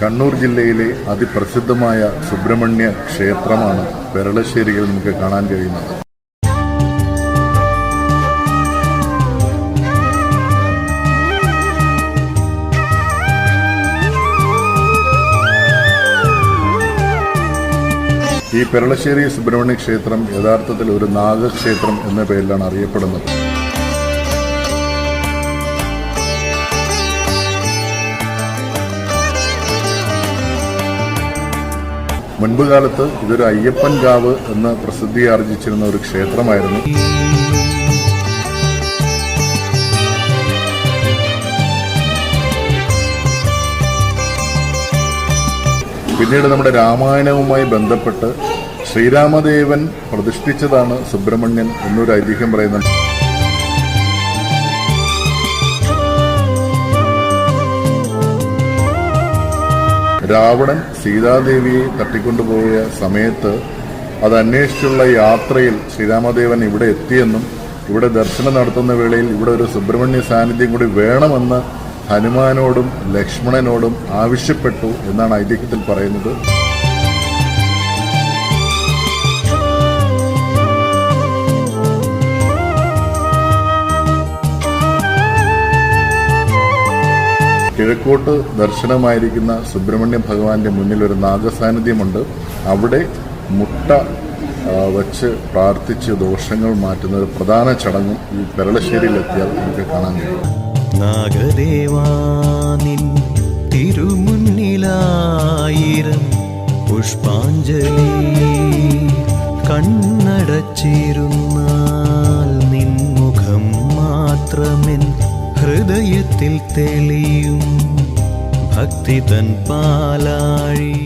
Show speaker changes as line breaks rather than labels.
കണ്ണൂർ ജില്ലയിലെ അതിപ്രസിദ്ധമായ സുബ്രഹ്മണ്യ ക്ഷേത്രമാണ് പെരളശ്ശേരിയിൽ നമുക്ക് കാണാൻ കഴിയുന്നത്. ഈ പെരളശ്ശേരി സുബ്രഹ്മണ്യ ക്ഷേത്രം യഥാർത്ഥത്തിൽ ഒരു നാഗക്ഷേത്രം എന്ന പേരിലാണ് അറിയപ്പെടുന്നത്. മുൻപ് കാലത്ത് ഇതൊരു അയ്യപ്പൻ കാവ് എന്ന് പ്രസിദ്ധി ആർജിച്ചിരുന്ന ഒരു ക്ഷേത്രമായിരുന്നു. പിന്നീട് നമ്മുടെ രാമായണവുമായി ബന്ധപ്പെട്ട് ശ്രീരാമദേവൻ പ്രതിഷ്ഠിച്ചതാണ് സുബ്രഹ്മണ്യൻ എന്നൊരു ഐതിഹ്യം പറയുന്നുണ്ട് രാവണൻ സീതാദേവിയെ തട്ടിക്കൊണ്ടുപോയ സമയത്ത് അത് അന്വേഷിച്ചുള്ള യാത്രയിൽ ശ്രീരാമദേവൻ ഇവിടെ എത്തിയെന്നും ഇവിടെ ദർശനം നടത്തുന്ന വേളയിൽ ഇവിടെ ഒരു സുബ്രഹ്മണ്യ സാന്നിധ്യം കൂടി വേണമെന്ന് ഹനുമാനോടും ലക്ഷ്മണനോടും ആവശ്യപ്പെട്ടു എന്നാണ് ഐതിഹ്യത്തിൽ പറയുന്നത്. കിഴക്കോട്ട് ദർശനമായിരിക്കുന്ന സുബ്രഹ്മണ്യ ഭഗവാന്റെ മുന്നിൽ ഒരു നാഗസാന്നിധ്യമുണ്ട്. അവിടെ മുട്ട വച്ച് പ്രാർത്ഥിച്ച് ദോഷങ്ങൾ മാറ്റുന്ന ഒരു പ്രധാന ചടങ്ങും ഈ പെരളശ്ശേരിയിലെത്തിയാൽ നമുക്ക് കാണാൻ കഴിയും.
നാഗദേവാനിൻ തിരുമുന്നിലായിരം പുഷ്പാഞ്ജലി കണ്ണടച്ചിരുന്നാൽ ഹൃദയത്തിൽ തെളിയും ഭക്തി തൻ പാലാഴി.